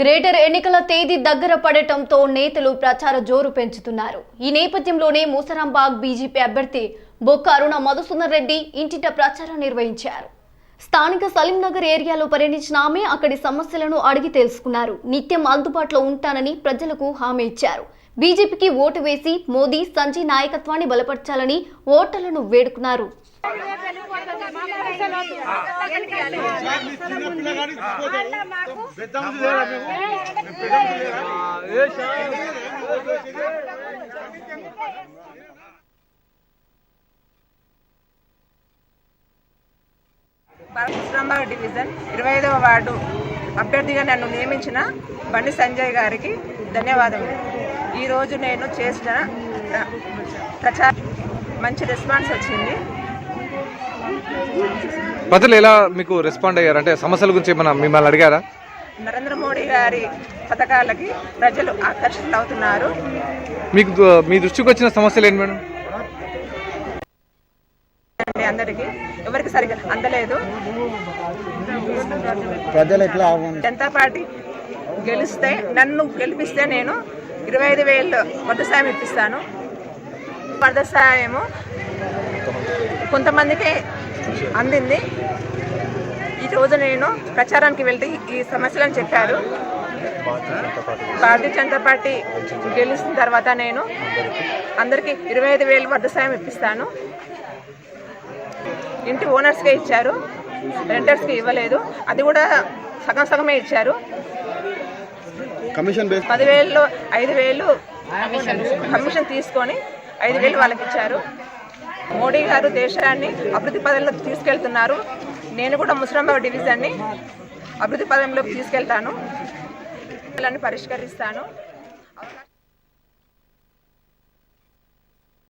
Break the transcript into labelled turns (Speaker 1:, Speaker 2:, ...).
Speaker 1: Greater ఎన్నికల తేదీ దగ్గర పడటంతో నేతలు ప్రచార జోరు పెంచుతున్నారు. ఈ నేపథ్యంలోనే మూసరాంబాగ్ బీజేపీ అభ్యర్థి బొక్క అరుణ మధుసూదన్ రెడ్డి ఇంటిట ప్రచారం నిర్వహించారు. స్థానిక సలీంనగర్ ఏరియాలో పర్యటించిన ఆమె అక్కడి సమస్యలను అడిగి తెలుసుకున్నారు. నిత్యం అందుబాటులో ఉంటానని ప్రజలకు హామీ ఇచ్చారు. బీజేపీకి ఓటు వేసి మోదీ సంజయ్ నాయకత్వాన్ని బలపరచాలని ఓటర్లను వేడుకున్నారు.
Speaker 2: భారతరాంబాగ్ డివిజన్ ఇరవై ఐదవ వార్డు అభ్యర్థిగా నన్ను నియమించిన బండి సంజయ్ గారికి ధన్యవాదములు. ఈరోజు నేను చేసిన ప్రచారం మంచి రెస్పాన్స్ వచ్చింది.
Speaker 3: ప్రజలు ఎలా మీకు రెస్పాండ్ అయ్యారు? అంటే సమస్యల గురించి ఏమైనా మిమ్మల్ని అడిగారా?
Speaker 2: నరేంద్ర మోడీ గారి పథకాలకి ప్రజలు ఆకర్షితులు అవుతున్నారు.
Speaker 3: మీకు మీ దృష్టికి వచ్చిన సమస్యలు ఏంటి మేడం?
Speaker 2: అండి అందరికీ ఎవరికి సరిగ్గా అందలేదు.
Speaker 4: ప్రజలు ఎట్లా
Speaker 2: జనతా పార్టీ గెలిస్తే నన్ను గెలిపిస్తే నేను ఇరవై ఐదు వేలు వడ్డ సాయం ఇప్పిస్తాను. వడ్డ సాయము కొంతమందికి అందింది. ఈరోజు నేను ప్రచారానికి వెళ్తే ఈ సమస్యలను చెప్పారు. భారతీయ జనతా పార్టీ గెలిచిన తర్వాత నేను అందరికీ ఇరవై ఐదు వేలు వడ్డ సాయం ఇప్పిస్తాను. ఇంటి ఓనర్స్కే ఇచ్చారు. రెంటర్స్కి ఇవ్వలేదు. అది కూడా సగం సగమే ఇచ్చారు.
Speaker 4: కమిషన్
Speaker 2: పదివేలు ఐదు వేలు కమిషన్ తీసుకొని ఐదు వేలు వాళ్ళకి ఇచ్చారు. మోడీ గారు దేశాన్ని అభివృద్ధి పదంలోకి తీసుకెళ్తున్నారు. నేను కూడా ముస్లింబాబు డివిజన్ని అభివృద్ధి పదంలోకి తీసుకెళ్తాను. పరిష్కరిస్తాను.